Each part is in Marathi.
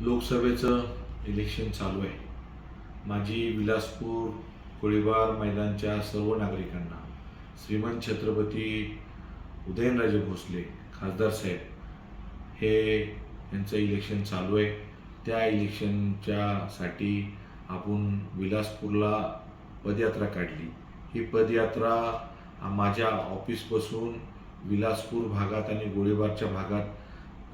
लोकसभेचं इलेक्शन चालू आहे. माझी विलासपूर गोळीबार मैदानच्या सर्व नागरिकांना श्रीमंत छत्रपती उदयनराजे भोसले खासदार साहेब हे यांचं इलेक्शन चालू आहे. त्या इलेक्शनच्या साठी आपण विलासपूरला पदयात्रा काढली. ही पदयात्रा माझ्या ऑफिसपासून विलासपूर भागात आणि गोळीबारच्या भागात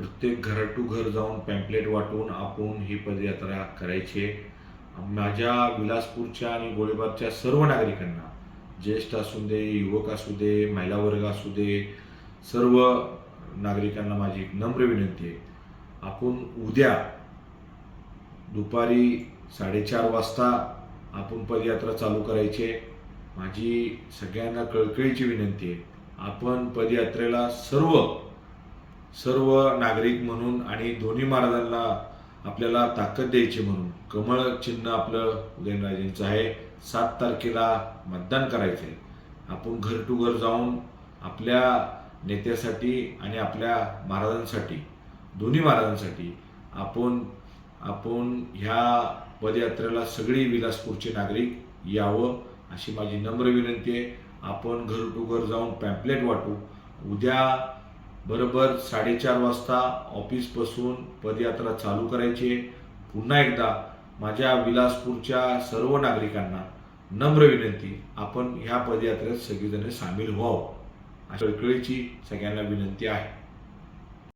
प्रत्येक घर टू घर जाऊन पॅम्पलेट वाटून आपण ही पदयात्रा करायची आहे. माझ्या विलासपूरच्या आणि गोळीबारच्या सर्व नागरिकांना ज्येष्ठ असू दे युवक असू दे महिला वर्ग असू दे सर्व नागरिकांना माझी एक नम्र विनंती आहे. आपण उद्या दुपारी साडेचार वाजता आपण पदयात्रा चालू करायची आहे. माझी सगळ्यांना कळकळीची विनंती आहे. आपण पदयात्रेला सर्व सर्व नागरिक म्हणून आणि दोन्ही महाराजांना आपल्याला ताकद द्यायची म्हणून कमळ चिन्ह आपलं उदयनराजेंचं आहे. सात तारखेला मतदान करायचं आहे आपण घर टू घर जाऊन आपल्या नेत्यासाठी आणि आपल्या महाराजांसाठी दोन्ही महाराजांसाठी आपण आपण ह्या पदयात्रेला सगळी विलासपूरचे नागरिक यावं अशी माझी नम्र विनंती आहे. आपण घर टू घर जाऊन पॅम्पलेट वाटू. उद्या बरोबर साडेचार वाजता ऑफिसपासून पदयात्रा चालू करायची. आहे पुन्हा एकदा माझ्या विलासपूरच्या सर्व नागरिकांना नम्र विनंती आपण ह्या पदयात्रेत सगळेजण सामील व्हावं. अशा कळकळीची सगळ्यांना विनंती आहे.